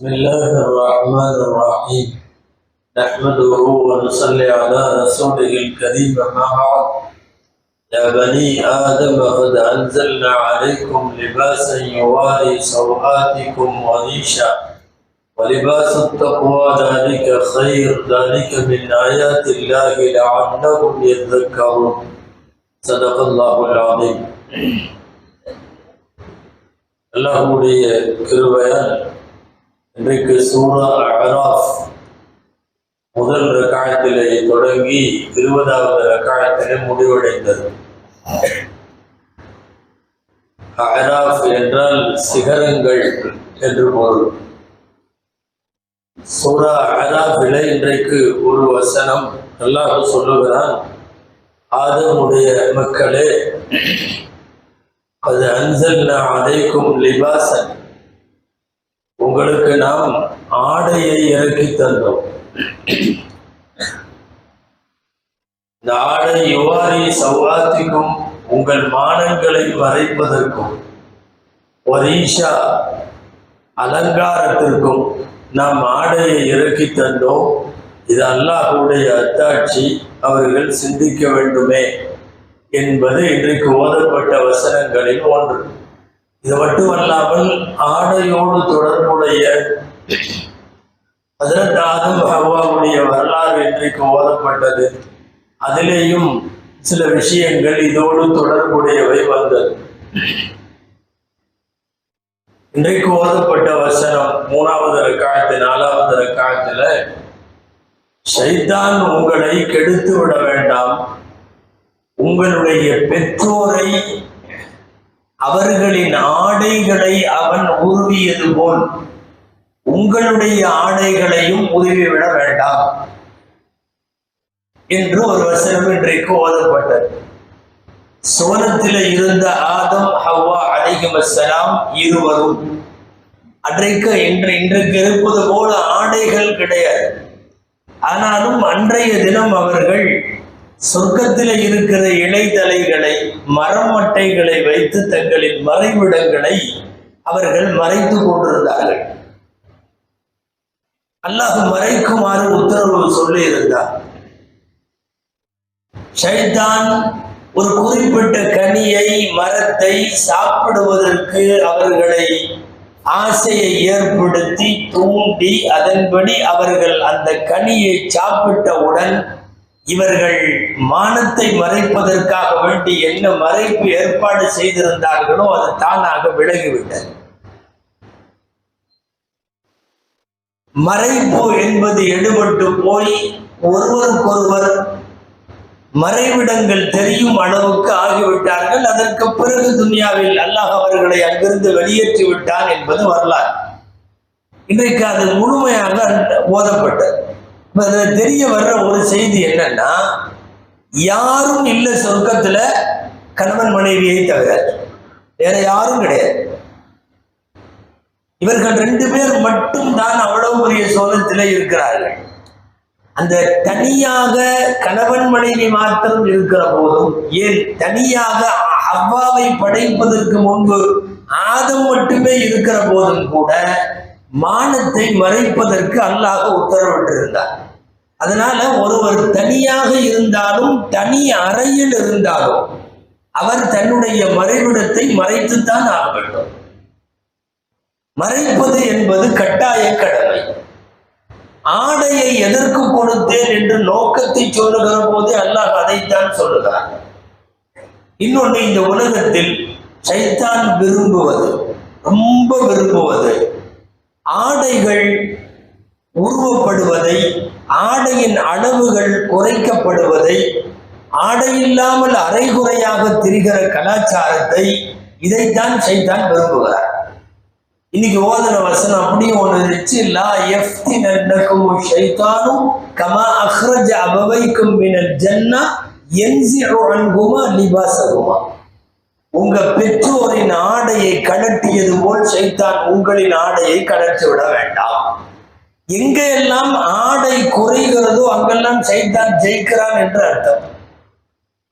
بسم الله الرحمن الرحيم نحمده ونصلي على رسوله الكريم أما بعد يا بني آدم قد أنزلنا عليكم لباسا يواري سوآتكم وريشا ولباس التقوى ذلك خير ذلك من آيات الله لعلهم يذكرون صدق الله العظيم அல்லாஹுடைய கிருபையால் இன்றைக்கு சூரா அராஃப் முதல் ரக்காயத்திலே தொடங்கி இருபதாவது ரக்காயத்திலே முடிவடைந்தது. என்றால் சிகரங்கள் என்று பொருள். சூரா அராஃபிலே இன்றைக்கு ஒரு வசனம் அல்லாஹ் சொல்லுகிறான் ஆதமுடைய மக்களே அது அன்சல்னா அதைக்கும் லிபாசன். உங்களுக்கு நாம் ஆடையை இறக்கி தந்தோம். இந்த ஆடை யுவாரி சௌவாத்திக்கும் உங்கள் மானங்களை மறைப்பதற்கும் ஒரீஷா அலங்காரத்திற்கும் நாம் ஆடையை இறக்கி தந்தோம். இது அல்லாஹுடைய அத்தாட்சி அவர்கள் சிந்திக்க வேண்டுமே என்பது இன்றைக்கு ஓதப்பட்ட வசனங்களில் ஒன்று. இது மட்டுமல்லாமல் ஆடையோடு தொடர்புடைய அதற்காக ஹவாவுடைய வரலாறு இன்றைக்கு ஓதப்பட்டது. அதிலேயும் சில விஷயங்கள் இதோடு தொடர்புடையவை வந்தது. இன்றைக்கு ஓதப்பட்ட வசனம் மூணாவது ரக்காயத்து நாலாவது ரக்காயத்துல சைத்தான் உங்களை கெடுத்து விட வேண்டாம். உங்களுடைய பெற்றோரை அவர்களின் ஆடைகளை அவன் உருவியது போல் உங்களுடைய ஆடைகளையும் உருவிவிட வேண்டாம் என்று ஒரு வசனம் இன்றைக்கு ஓதப்பட்டது. சோனத்தில் இருந்த ஆதம் ஹவ்வா அலைஹிமஸ்ஸலாம் இருவரும் அன்றைக்கு இன்று இன்றைக்கு இருப்பது போல ஆடைகள் கிடையாது. ஆனாலும் அன்றைய தினம் அவர்கள் சொர்க்கத்தில் இருக்கிற இலைதலைகளை மரம் மட்டைகளை வைத்து தங்களின் மறைவிடங்களை அவர்கள் மறைத்து கொண்டிருந்தார்கள். அல்லாஹ் மறைக்குமாறு உத்தரவு சொல்லி இருந்தார் ஷைதான் ஒரு குறிப்பிட்ட கனியை மரத்தை சாப்பிடுவதற்கு அவர்களை ஆசையை ஏற்படுத்தி தூண்டி அதன்படி அவர்கள் அந்த கனியை சாப்பிட்டவுடன் இவர்கள் மானத்தை மறைப்பதற்காக வேண்டி என்ன மறைப்பு ஏற்பாடு செய்திருந்தார்களோ அது தானாக விலகிவிட்டது. மறைப்பு என்பது எடுபட்டு போய் ஒருவருக்கொருவர் மறைவிடங்கள் தெரியும் அளவுக்கு ஆகிவிட்டார்கள். அதற்கு பிறகு துனியாவில் அல்லாஹ் அவர்களை அங்கிருந்து வெளியேற்றி விட்டான் என்பது வரலாறு. இன்றைக்கு அது முழுமையாக ஓதப்பட்டது. இப்போ அதுல தெரிய வர்ற ஒரு செய்தி என்னன்னா யாரும் இல்லை சொர்க்கத்துல கணவன் மனைவியை தவிர வேற யாரும் கிடையாது. இவர்கள் ரெண்டு பேர் மட்டும் தான் அவ்வளவு பெரிய சோதத்திலே இருக்கிறார்கள். அந்த தனியாக கணவன் மனைவி மாத்திரம் இருக்கிற போதும் ஏன் தனியாக அவ்வாவை படைப்பதற்கு முன்பு ஆதம் மட்டுமே இருக்கிற போதும் கூட மானத்தை மறைப்பதற்கு அல்லாஹ் உத்தரவிட்டிருந்தார். அதனால ஒருவர் தனியாக இருந்தாலும் தனி அறையில் இருந்தாலும் அவர் தன்னுடைய மறைவிடத்தை மறைத்துத்தான் ஆக வேண்டும். மறைப்பது என்பது கட்டாய கடமை. ஆடையை எதற்கு கொடுத்தேன் என்று நோக்கத்தை சொல்லுகிற போது அல்லாஹ் அதைத்தான் சொல்லுகிறார். இன்னொன்று இந்த உலகத்தில் சைத்தான் விரும்புவது ரொம்ப விரும்புவது ஆடைகள் உருவப்படுவதை ஆடையின் அளவுகள் குறைக்கப்படுவதை ஆடையில்லாமல் அரைகுறையாக திரிகிற கலாச்சாரத்தை இதைத்தான் செய்தான் விரும்புகிறார். இன்னைக்கு ஓதன வசனம் அப்படியும் ஒன்று இருந்துச்சு லா எஃப்தினக்கும் ஷைத்தானும் கமா அஹ்ரஜ அபவைக்கும் மினல் ஜன்னா என்சிஉ அன்குமா லிபாசகுமா உங்க பெற்றோரின் ஆடையை கழட்டியது போல் சைத்தான் உங்களின் ஆடையை கலட்டி விட வேண்டாம். எங்கெல்லாம் ஆடை குறைகிறதோ அங்கெல்லாம் சைத்தான் ஜெயிக்கிறான் என்று அர்த்தம்.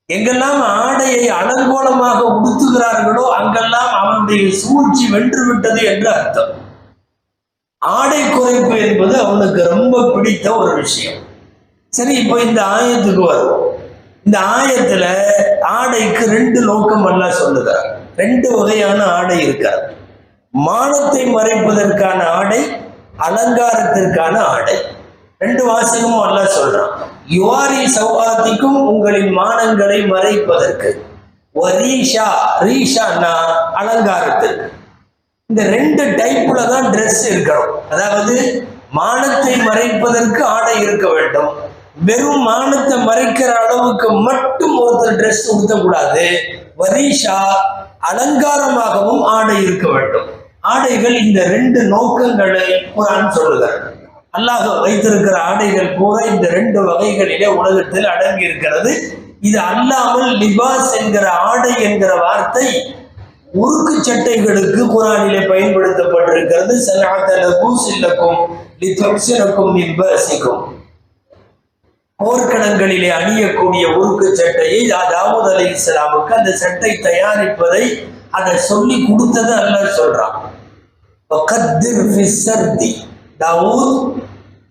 எங்கெல்லாம் ஆடையை அலங்கோலமாக உடுத்துகிறார்களோ அங்கெல்லாம் அவனுடைய சூழ்ச்சி வென்று விட்டது என்று அர்த்தம். ஆடை குறைப்பு என்பது அவனுக்கு ரொம்ப பிடித்த ஒரு விஷயம். சரி இப்போ இந்த ஆயத்துக்கு வரும் இந்த ஆயத்துல ஆடைக்கு ரெண்டு நோக்கம் அல்ல சொல்லுகிறார் ரெண்டு வகையான ஆடை இருக்கார் மானத்தை மறைப்பதற்கான ஆடை அலங்காரத்திற்கான ஆடை. ரெண்டு வாசகமும் அல்ல சொல்றான். யுவாரி சௌகாத்திக்கும் உங்களின் மானங்களை மறைப்பதற்கு. ரீஷா ரீஷான்னா அலங்காரத்துக்கு இந்த ரெண்டு டைப்ல தான் ட்ரெஸ் இருக்கணும். அதாவது மானத்தை மறைப்பதற்கு ஆடை இருக்க வேண்டும். வெறும் மானத்தை மறைக்கிற அளவுக்கு மட்டும் ஒருத்தர் Dress உடுத்தக்கூடாது. வரிஷா அலங்காரமாகவும் ஆடை இருக்க வேண்டும். ஆடைகள் இந்த ரெண்டு நோக்கங்களை குரான் சொல்லுகிறார் அல்லாஹ் வைத்திருக்கிற ஆடைகள் பூரா இந்த ரெண்டு வகைகளிலே உலகத்தில் அடங்கி இருக்கிறது. இது அல்லாமல் லிபாஸ் என்கிற ஆடை என்கிற வார்த்தை உருக்கு சட்டைகளுக்கு குரானிலே பயன்படுத்தப்பட்டிருக்கிறது. சனாத்தலகும் சில்லக்கும் லித்தொப்சினக்கும் நிர்பசிக்கும் போர்க்களங்களிலே அணியக்கூடிய உருக்கு சட்டையை தாவூத் அலி இஸ்லாமுக்கு அந்த சட்டை தயாரிப்பதை அதை சொல்லி கொடுத்தது அல்ல சொல்றான். தாவூத்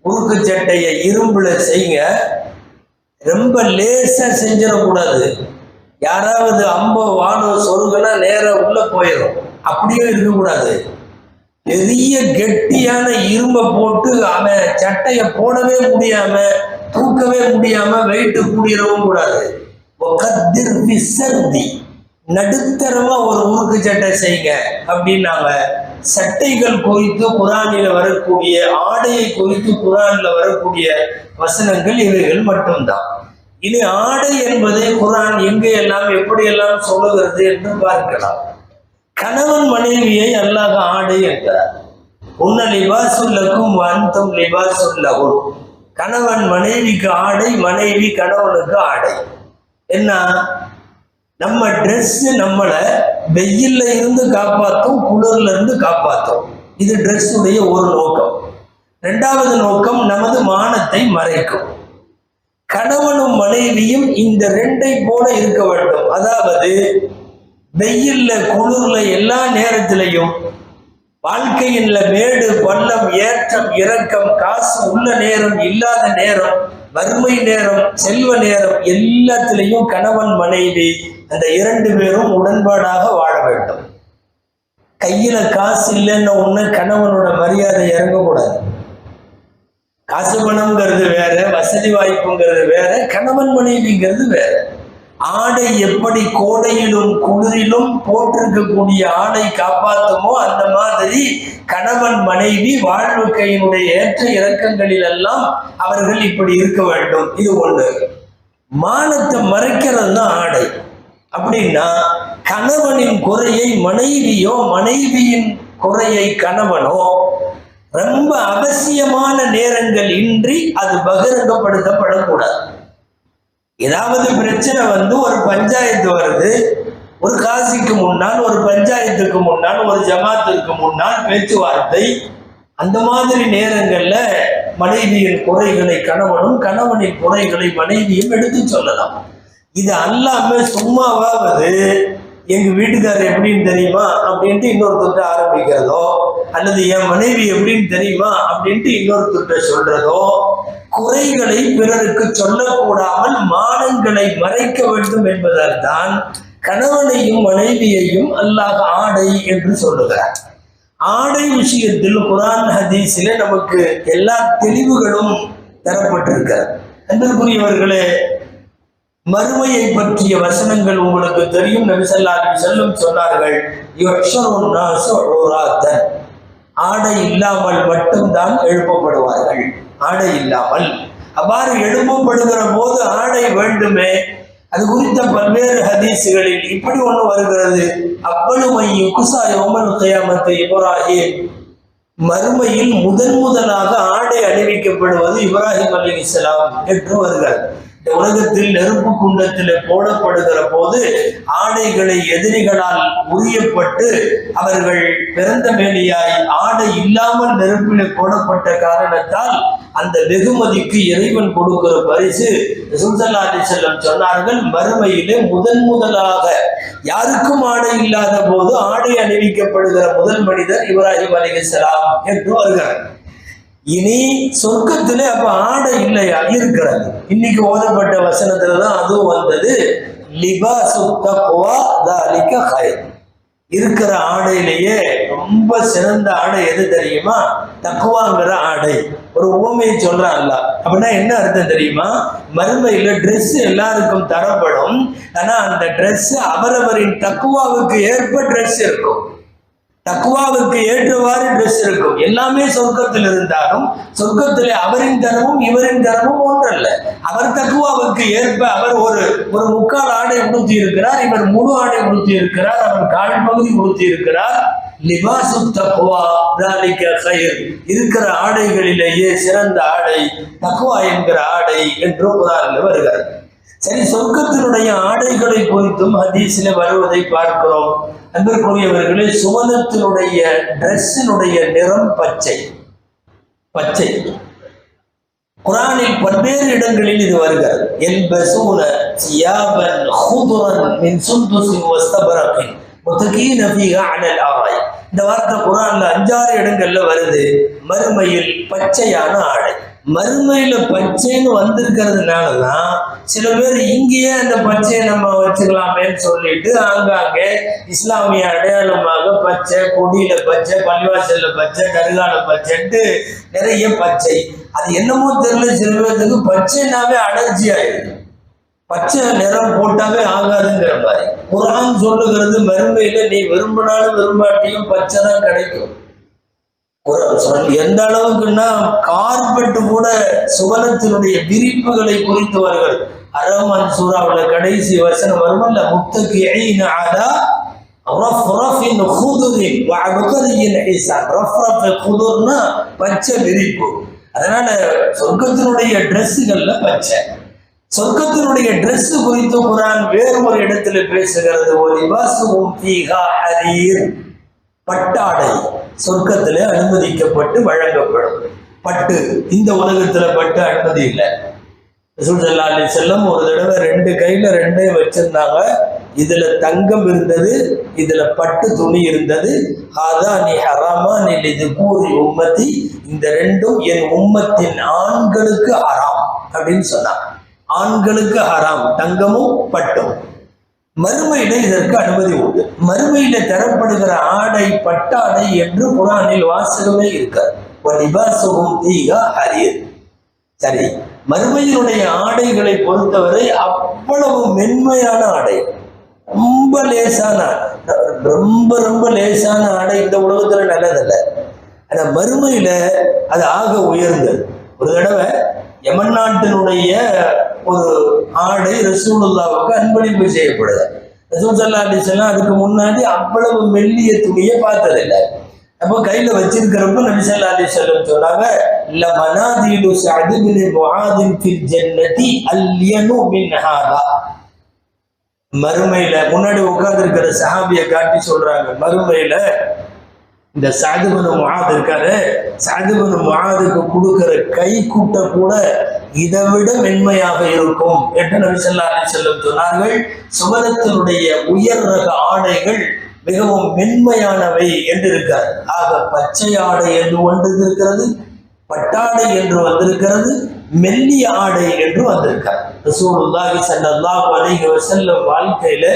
உருக்கு சட்டையை இரும்புல செய்யுங்க ரொம்ப லேசா செஞ்சிடக்கூடாது. யாராவது அம்போ வானோ சொருகனா நேரம் உள்ள போயிடும் அப்படியே இருக்கக்கூடாது. பெரிய கெட்டியான இரும்பை போட்டு அவன் சட்டையை போடவே முடியாம தூக்கவே முடியாம வெயிட்டு கூடிடவும் கூடாது. ஒகத்திர் விசர்தி. நடுத்தரமா ஒரு ஊருக்கு சட்டை செய்யுங்க அப்படின்னாங்க. சட்டைகள் குறித்து குரானில வரக்கூடிய ஆடையை குறித்து குரான்ல வரக்கூடிய வசனங்கள் இவைகள் மட்டும்தான். இனி ஆடை என்பதை குரான் எங்கே எல்லாம் எப்படியெல்லாம் சொல்லுகிறது என்று பார்க்கலாம். கணவன் மனைவியை அல்லாத ஆடை என்றார். உன்ன லிபாசுல்லக்கும் அந்தம் லிபாசுல்லகும் கணவன் மனைவிக்கு ஆடை மனைவி கணவனுக்கு ஆடை. என்ன? நம்ம ட்ரெஸ் நம்மளை வெயில்ல இருந்து காப்பாற்றும் குளிர்ல இருந்து காப்பாற்றும் இது ட்ரெஸ்ஸுடைய ஒரு நோக்கம். ரெண்டாவது நோக்கம் நமது மானத்தை மறைக்கும். கணவனும் மனைவியும் இந்த ரெண்டை போல இருக்க வேண்டும். அதாவது வெயில்ல குளிர்ல எல்லா நேரத்திலையும் வாழ்க்கையில் மேடு பள்ளம் ஏற்றம் இறக்கம் காசு உள்ள நேரம் இல்லாத நேரம் வறுமை நேரம் செல்வ நேரம் எல்லாத்திலையும் கணவன் மனைவி அந்த இரண்டு பேரும் உடன்பாடாக வாழ வேண்டும். கையில காசு இல்லைன்னு ஒண்ணு கணவனோட மரியாதை இறங்கக்கூடாது. காசு பணம்ங்கிறது வேற வசதி வாய்ப்புங்கிறது வேற கணவன் மனைவிங்கிறது வேற. ஆடை எப்படி கோடையிலும் குளிரிலும் போட்டிருக்கக்கூடிய ஆடை காப்பாற்றுமோ அந்த மாதிரி கணவன் மனைவி வாழ்வுக்கையினுடைய ஏற்ற இறக்கங்களில் எல்லாம் அவர்கள் இப்படி இருக்க வேண்டும். இது ஒண்ணு. மானத்தை மறைக்கிறது தான் ஆடை. அப்படின்னா கணவனின் குறையை மனைவியோ மனைவியின் குறையை கணவனோ ரொம்ப அவசியமான நேரங்கள் இன்றி அது பகிரங்கப்படுத்தப்படக்கூடாது. ஏதாவது பிரச்சனை வந்து ஒரு பஞ்சாயத்து வருது ஒரு காசிக்கு முன்னால் ஒரு பஞ்சாயத்துக்கு முன்னால் ஒரு ஜமாத்திற்கு முன்னால் பேச்சுவார்த்தை அந்த மாதிரி நேரங்களில் மனைவியின் குறைகளை கணவனும் கணவனின் குறைகளை மனைவியும் எடுத்து சொல்லலாம். இது அல்லாம சும்மாவாவது எங்க வீட்டுக்காரர் எப்படின்னு தெரியுமா அப்படின்ட்டு இன்னொருத்தர்கிட்ட ஆரம்பிக்கிறதோ அல்லது என் மனைவி எப்படின்னு தெரியுமா அப்படின்ட்டு இன்னொருத்தர்கிட்ட சொல்றதோ குறைகளை பிறருக்கு சொல்லக்கூடாமல் மானங்களை மறைக்க வேண்டும் என்பதால் தான் கணவனையும் மனைவியையும் அல்லாஹ் ஆடை என்று சொல்லுகிறார். ஆடை விஷயத்தில் குரான் ஹதீஸிலே நமக்கு எல்லா தெளிவுகளும் தரப்பட்டிருக்கிறது. அன்பிற்குரியவர்களே மறுமையை பற்றிய வசனங்கள் உங்களுக்கு தெரியும். நபிசல்லாஹி செல்லும் சொன்னார்கள் ஆடை இல்லாமல் மட்டும்தான் எழுப்பப்படுவார்கள். ஆடை இல்லாமல். அவ்வாறு எழுப்பப்படுகிற போது ஆடை வேண்டுமே. அது குறித்த பல்வேறு ஹதீசுகளில் இப்படி ஒண்ணு வருகிறது. அப்பழுமை குசாய் யோமல் கியாமத்து இப்ராஹிம். மறுமையில் முதன் முதலாக ஆடை அணிவிக்கப்படுவது இப்ராஹிம் அலி இஸ்லாம் என்று வருகிறது. உலகத்தில் நெருப்பு குண்டத்தில் போடப்படுகிற போது ஆடைகளை எதிரிகளால் உரியப்பட்டு அவர்கள் பிறந்த மேலியாய் ஆடை இல்லாமல் நெருப்பில் போடப்பட்ட காரணத்தால் அந்த வெகுமதிக்கு இறைவன் கொடுக்கிற பரிசு சுல்சல்லா செல்லம் சொன்னார்கள் மறுமையிலே முதன் முதலாக யாருக்கும் ஆடை இல்லாத போது ஆடை அணிவிக்கப்படுகிற முதல் மனிதர் இப்ராஹிம் அலிகலாம் என்று வருகிறார். இனி சொர்க்கத்துல அப்ப ஆடை இல்லையா இருக்கிறது இன்னைக்கு ஓதப்பட்ட வசனத்துல தான் அதுவும் வந்தது. லிபா தக்வா தாலிக ஹைர். இருக்கிற ஆடையிலேயே ரொம்ப சிறந்த ஆடை எது தெரியுமா? தக்குவாங்கிற ஆடை. ஒரு உவமையை சொல்றான்ல. அப்படின்னா என்ன அர்த்தம் தெரியுமா? மறுமையில ட்ரெஸ் எல்லாருக்கும் தரப்படும். ஆனா அந்த ட்ரெஸ் அவரவரின் தக்குவாவுக்கு ஏற்ப ட்ரெஸ் இருக்கும். தக்குவாவுக்கு ஏற்றவாறு ட்ரெஸ் இருக்கும். எல்லாமே சொர்க்கத்தில் இருந்தாலும் சொர்க்கத்திலே அவரின் தரமும் இவரின் தரமும் ஒன்றல்ல. அவர் தக்குவாவுக்கு ஏற்ப அவர் ஒரு ஒரு முக்கால் ஆடை உடுத்தி இருக்கிறார் இவர் முழு ஆடை உடுத்தி இருக்கிறார் அவர் கால் பகுதி உடுத்தி இருக்கிறார் லிபாசு தக்குவா தாலிக்க கயிர் இருக்கிற ஆடைகளிலேயே சிறந்த ஆடை தக்குவா என்கிற ஆடை என்று குரானில் வருகிறது. சரி சொர்க்கத்தினுடைய ஆடைகளை குறித்தும் ஹதீஸில் வருவதை பார்க்கிறோம். அன்பிற்குரியவர்களே சுவனத்தினுடைய டிரெஸ்ஸினுடைய நிறம் பச்சை. பச்சை. குரானில் பல்வேறு இடங்களில் இது வருகிறது. எல்பசூன சியாபன் ஹுதுரன் மின் சுந்துசின் வஸ்தபரகின் முத்தகீன ஃபீஹா அனல் ஆராய். இந்த வார்த்தை குரான்ல அஞ்சாறு இடங்கள்ல வருது. மறுமையில் பச்சையான ஆடை. மறுமையில பச்சைன்னு வந்திருக்கிறதுனால தான் சில பேர் இங்கேயே அந்த பச்சையை நம்ம வச்சுக்கலாமேன்னு சொல்லிட்டு ஆங்காங்கே இஸ்லாமிய அடையாளமாக பச்சை கொடியில பச்சை பள்ளிவாசல்ல பச்சை கருகால பச்சைன்ட்டு நிறைய பச்சை. அது என்னமோ தெரியல சில பேர்த்துக்கு பச்சைனாவே அலர்ஜி ஆயிடுது. பச்சை நிறம் போட்டாவே ஆகாதுங்கிற மாதிரி. குரான் சொல்லுகிறது மறுமையில நீ விரும்பினாலும் விரும்பாட்டியும் பச்சை தான் கிடைக்கும். எந்த அளவுக்குன்னா கார்பெட் கூட சுவனத்தினுடைய விரிப்புகளை குறித்து வருகிறது. அரமான் சூறாவுல கடைசி வசனம் வருமல்ல? முத்தக்கு ஆதா ரஃப்ரஃபின் குதுரின் வஅபகரியின் ஹிசான் ரஃப்ரஃப் குதுர்னா பச்சை விரிப்பு. அதனால சொர்க்கத்தினுடைய ட்ரெஸ்ஸுகள்ல பச்சை. சொர்க்கத்தினுடைய Dress குறித்து குரான் வேறு ஒரு இடத்துல பேசுகிறது. ஒரு லிபாசுவும் ஃபீஹா ஹரீர் பட்டாடை சொர்க்கத்தில் அனுமதிக்கப்பட்டு வழங்கப்படும். பட்டு இந்த உலகத்தில் பட்டு அனுமதி இல்லை. ரசூல் ஸல்லல்லாஹு செல்லம் ஒரு தடவை ரெண்டு கையில் ரெண்டே வச்சிருந்தாங்க. இதுல தங்கம் இருந்தது இதுல பட்டு துணி இருந்தது. ஹாதா நீ ஹராமா நீ இது கூறி உம்மத்தி இந்த ரெண்டும் என் உம்மத்தின் ஆண்களுக்கு ஹராம் அப்படின்னு சொன்னான் ஆண்களுக்கு ஹராம் தங்கமும் பட்டும். மறுமையில இதற்கு அனுமதி உண்டு. மறுமையில தரப்படுகிற ஆடை பட்டாடை என்று குரானில் வாசகமே இருக்காது தீகா ஹரியர் சரி மறுமையினுடைய ஆடைகளை பொறுத்தவரை அவ்வளவு மென்மையான ஆடை. ரொம்ப லேசான ரொம்ப ரொம்ப லேசான ஆடை இந்த உலகத்துல நல்லதல்ல. ஆனா மறுமையில அது ஆக உயர்ந்தது. ஒரு தடவை யமன் நாட்டினுடைய ஒரு ஆடை ரசூலுல்லாவுக்கு அன்பளிப்பு செய்யப்படுது. ரசூல் சல்லா அலிஸ்லாம் அதுக்கு முன்னாடி அவ்வளவு மெல்லிய துணியை பார்த்ததில்லை. அப்போ கையில வச்சிருக்கிறப்ப நபி ஸல்லல்லாஹு சொன்னாங்க ல மனாதிலு சஅத் பின் ஃபில் ஜன்னதி அல்யனு மின் ஹாதா. மறுமையில முன்னாடி உட்கார்ந்து இருக்கிற சஹாபியை காட்டி சொல்றாங்க மறுமையில இந்த சாதுபன முகாது இருக்காரு. சாதுபன முகாதுக்கு கொடுக்கிற கை கூட்ட கூட இதை விட மென்மையாக இருக்கும் என்று நபி ஸல்லல்லாஹு அலைஹி சொன்னார்கள். சுவனத்தினுடைய உயர் ரக ஆடைகள் மிகவும் மென்மையானவை என்று இருக்கார். ஆக பச்சை ஆடை என்று ஒன்று இருக்கிறது பட்டாடை என்று வந்திருக்கிறது மெல்லிய ஆடை என்று வந்திருக்கார். ரசூலுல்லாஹி ஸல்லல்லாஹு அலைஹி வஸல்லம் வாழ்க்கையில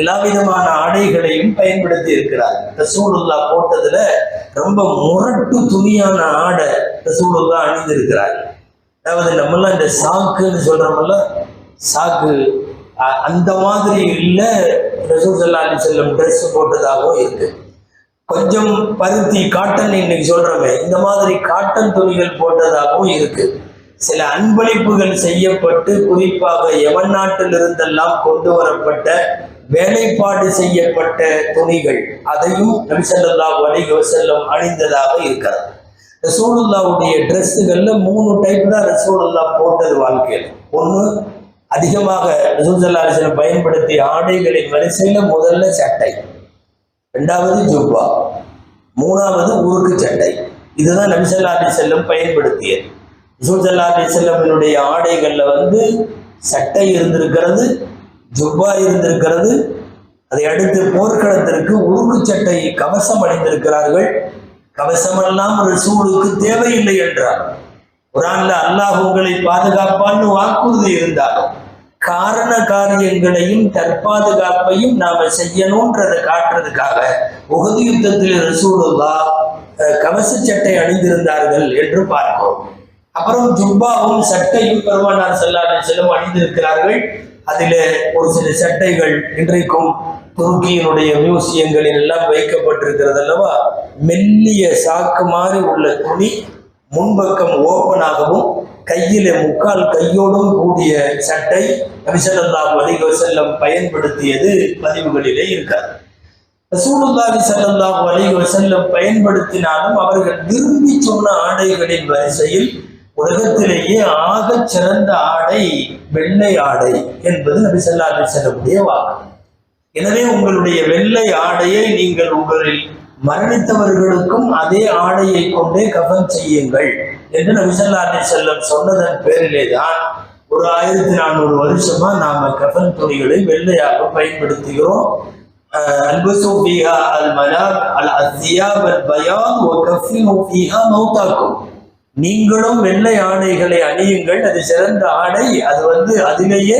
எல்லா விதமான ஆடைகளையும் பயன்படுத்தி இருக்கிறார். ரசூலுல்லா போட்டதுல ரொம்ப முரட்டு துணியான ஆடை ரசூலுல்லா அணிந்திருக்கிறார். அதாவது நம்மளாம் இந்த சாக்குன்னு சொல்றோம்ல சாக்கு அந்த மாதிரி இல்லை ரசூல் சல்லா அலி செல்லம் ட்ரெஸ் போட்டதாகவும் இருக்கு. கொஞ்சம் பருத்தி காட்டன் இன்னைக்கு சொல்றோமே இந்த மாதிரி காட்டன் துணிகள் போட்டதாகவும் இருக்கு. சில அன்பளிப்புகள் செய்யப்பட்டு குறிப்பாக எவன் நாட்டிலிருந்தெல்லாம் கொண்டு வரப்பட்ட வேலைப்பாடு செய்யப்பட்ட துணிகள் அதையும் நபிசல்லாஹு அலைஹி வஸல்லம் அணிந்ததாக இருக்கிறது. ரசூலுல்லாவுடைய ட்ரெஸ்ஸுகள்ல மூணு டைப் தான் ரசூலுல்லா போட்டது வாழ்க்கையில். ஒன்று அதிகமாக ரசூசல்லா சல்லா பயன்படுத்திய ஆடைகளின் வரிசையில் முதல்ல சட்டை. ரெண்டாவது ஜுப்பா. மூணாவது ஊருக்கு சட்டை. இதுதான் நபிசல்லா அலி செல்லம் பயன்படுத்தியது. சுல்சல்லா செல்லமினுடைய ஆடைகளில் வந்து சட்டை இருந்திருக்கிறது ஜுப்பா இருந்திருக்கிறது. அதை அடுத்து போர்க்களத்திற்கு உருக்கு சட்டை கவசம் அணிந்திருக்கிறார்கள். கவசமெல்லாம் ரசூலுக்கு தேவையில்லை என்றார். குரான்ல அல்லாஹ் உங்களை பாதுகாப்பான்னு வாக்குறுதி இருந்தாலும் காரண காரியங்களையும் தற்பாதுகாப்பையும் நாம செய்யணும்ன்றதை காட்டுறதுக்காக உகது யுத்தத்தில் ரசூலுல்லா கவச சட்டை அணிந்திருந்தார்கள் என்று பார்க்கிறோம். அப்புறம் ஜுப்பாவும் சட்டையும் பெருமானார் செல்லாமல் செல்லும் அணிந்திருக்கிறார்கள். அதிலே ஒரு சில சட்டைகள் இன்றைக்கும் துருக்கியினுடைய மியூசியங்களில் எல்லாம் வைக்கப்பட்டிருக்கிறது அல்லவா? மெல்லிய சாக்கு மாதிரி உள்ள துணி முன்பக்கம் ஓப்பனாகவும் கையிலே முக்கால் கையோடும் கூடிய சட்டை நபிசல்லாஹு அலைஹி செல்லம் பயன்படுத்தியது பதிவுகளிலே இருக்காது. ரசூலுல்லாஹி ஸல்லல்லாஹு அலைஹி செல்லம் பயன்படுத்தினாலும் அவர்கள் விரும்பி சொன்ன ஆடைகளின் வரிசையில் உலகத்திலேயே ஆக சிறந்த ஆடை வெள்ளை ஆடை என்பது நபி சொல்லாமல் செல்லக்கூடிய வாக்கு. எனவே உங்களுடைய வெள்ளை ஆடையை நீங்கள் உங்களில் மரணித்தவர்களுக்கும் அதே ஆடையை கொண்டே கவனம் செய்யுங்கள் என்று நபிசல்லாஹி செல்லம் சொன்னதன் பேரிலே தான் ஒரு ஆயிரத்தி நானூறு வருஷமா நாம கஃபன் துணிகளை வெள்ளையாக பயன்படுத்துகிறோம். அல்பசு ஃபீஹா அல் மலா அல் அசியாப் அல் பயான் ஒ கஃபினு ஃபீஹா நீங்களும் வெள்ளை ஆடைகளை அணியுங்கள். அது சிறந்த ஆடை. அது வந்து அதிலேயே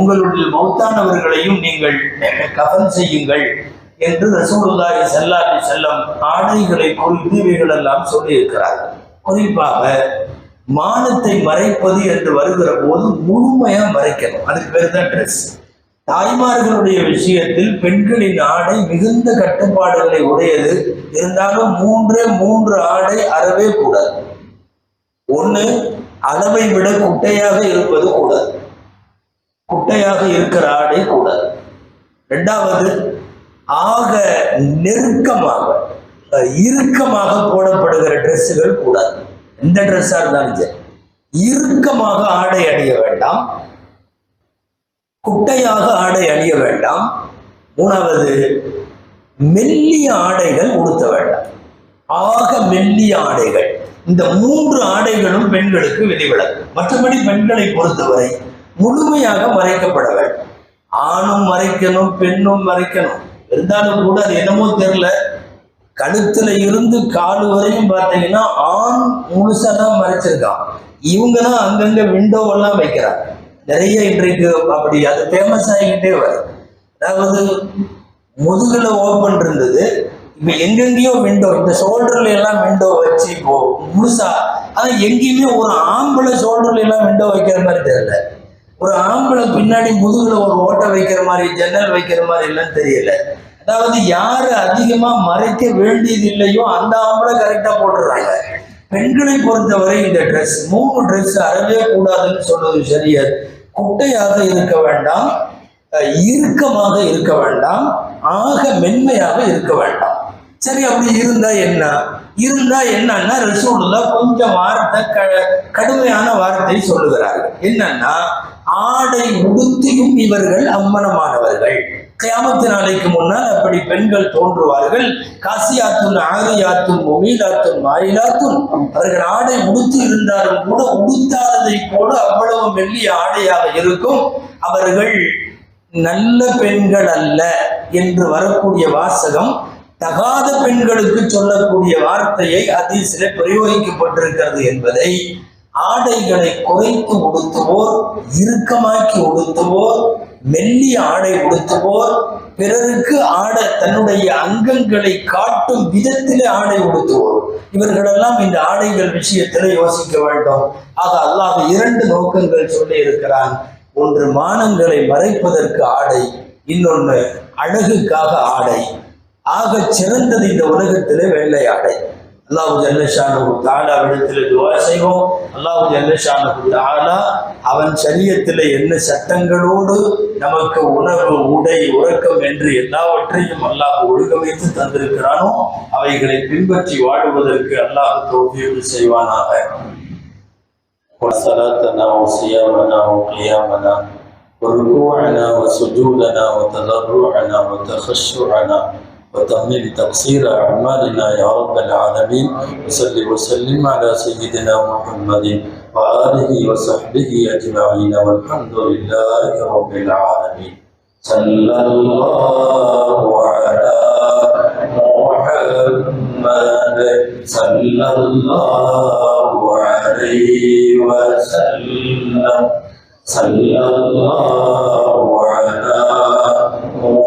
உங்களுடைய மௌத்தானவர்களையும் நீங்கள் கஃன் செய்யுங்கள் என்று ரசூலுல்லாஹி சல்லாஹி செல்லம் ஆடைகளை குறித்து இவைகளெல்லாம் சொல்லியிருக்கிறார்கள். குறிப்பாக மானத்தை மறைப்பது என்று வருகிற போது முழுமையா மறைக்கணும். அதுக்கு பேர் தான் ட்ரெஸ் தாய்மார்களுடைய விஷயத்தில் பெண்களின் ஆடை மிகுந்த கட்டுப்பாடுகளை உடையது. இருந்தாலும் மூன்றே மூன்று ஆடை அறவே கூடாது. ஒண்ணு அளவை விட குட்டையாக இருப்பது கூடாது குட்டையாக இருக்கிற ஆடை கூடாது ரெண்டாவது ஆக நெருக்கமாக இறுக்கமாக போடப்படுகிற ட்ரெஸ்ஸுகள் கூடாது எந்த ட்ரெஸ்ஸாக இருந்தாலும் சரி. இறுக்கமாக ஆடை அணிய வேண்டாம். குட்டையாக ஆடை அணிய வேண்டாம். மூணாவது மெல்லிய ஆடைகள் உடுத்த வேண்டாம். ஆக மெல்லிய ஆடைகள். இந்த மூன்று ஆடைகளும் பெண்களுக்கு விதிவிலக்கு. மற்றபடி பெண்களை பொறுத்தவரை முழுமையாக மறைக்கப்பட வேண்டும். ஆணும் மறைக்கணும் பெண்ணும் மறைக்கணும். இருந்தாலும் கூட அது என்னமோ தெரியல. கழுத்துல இருந்து கால் வரையும் பார்த்தீங்கன்னா ஆண் முழுசா தான் மறைச்சிருக்கான். இவங்க தான் அங்கங்க விண்டோ எல்லாம் வைக்கிறாங்க நிறைய இன்றைக்கு அப்படி அது ஃபேமஸ் ஆகிக்கிட்டே வரும் அதாவது முதுகில் ஓப்பன் இருந்தது. இப்போ எங்கெங்கேயோ விண்டோ இந்த ஷோல்டர்ல எல்லாம் விண்டோ வச்சு இப்போ முழுசா ஆனா எங்கேயுமே ஒரு ஆம்பளை ஷோல்டர்ல எல்லாம் விண்டோ வைக்கிற மாதிரி தெரியல. ஒரு ஆம்பளை பின்னாடி முதுகுல ஒரு ஓட்டை வைக்கிற மாதிரி ஜன்னல் வைக்கிற மாதிரி எல்லாம் தெரியல. அதாவது யாரு அதிகமா மறைக்க வேண்டியது இல்லையோ அந்த ஆம்பளை கரெக்டா போட்டுறாங்க. பெண்களை பொறுத்தவரை இந்த ட்ரெஸ் மூணு ட்ரெஸ் அறவே கூடாதுன்னு சொல்றது சரியா? குட்டையாக இருக்க வேண்டாம் இறுக்கமாக இருக்க வேண்டாம் ஆக மென்மையாக இருக்க வேண்டாம். சரி அப்படி இருந்தா என்ன? இருந்தா என்னன்னா ரசூலுல்லா கொஞ்சம் வார்த்தை க கடுமையான வார்த்தை சொல்லுகிறார்கள். என்னன்னா ஆடை உடுத்தியும் இவர்கள் அம்மனமானவர்கள் கியாமத்து நாளைக்கு முன்னால் அப்படி பெண்கள் தோன்றுவார்கள். காசியாத்தும் ஆரியாத்தும் மொமீலாத்துன் மாயிலாத்தும் அவர்கள் ஆடை உடுத்தி இருந்தாலும் கூட உடுத்தாததை போல அவ்வளவு மெல்லிய ஆடையாக இருக்கும். அவர்கள் நல்ல பெண்கள் அல்ல என்று வரக்கூடிய வாசகம் தகாத பெண்களுக்கு சொல்லக்கூடிய வார்த்தையை ஹதீஸிலே பிரயோகிக்கப்பட்டிருக்கிறது என்பதை ஆடைகளை குறைத்து உடுத்துவோர் இறுக்கமாக்கி உடுத்துவோர் மெல்லிய ஆடை உடுத்துவோர் பிறருக்கு ஆட தன்னுடைய அங்கங்களை காட்டும் விதத்திலே ஆடை உடுத்துவோர். இவர்களெல்லாம் இந்த ஆடைகள் விஷயத்திலே யோசிக்க வேண்டும். ஆக அல்லாஹ் இரண்டு நோக்கங்கள் சொல்லி இருக்கிறான் ஒன்று மானங்களை மறைப்பதற்கு ஆடை இன்னொன்று அழகுக்காக ஆடை. ஆக சிறந்தது இந்த உலகத்திலே வெள்ளை ஆடை அல்லாஹு ஜல்லஷானு தாலா விடத்தில் துவா செய்வோம் அல்லாஹு ஜல்லஷானு தாலா அவன் சரியத்தில் என்ன சட்டங்களோடு நமக்கு உணவு உடை உறக்கம் என்று எல்லாவற்றையும் அல்லாஹ் ஒழுங்கமைத்து தந்திருக்கிறானோ அவைகளை பின்பற்றி வாழுவதற்கு அல்லாஹ் தோல்வியோடு செய்வானாக وصلاتنا وصيامنا وقيامنا وركوعنا وسجودنا وتضرعنا وتخشعنا وتمم تقصير أعمالنا يا رب العالمين. وصل وسلم على سيدنا محمد وآله وصحبه أجمعين. والحمد لله رب العالمين. صلى الله على محمد. صلى الله عليه وسلم. صلى الله على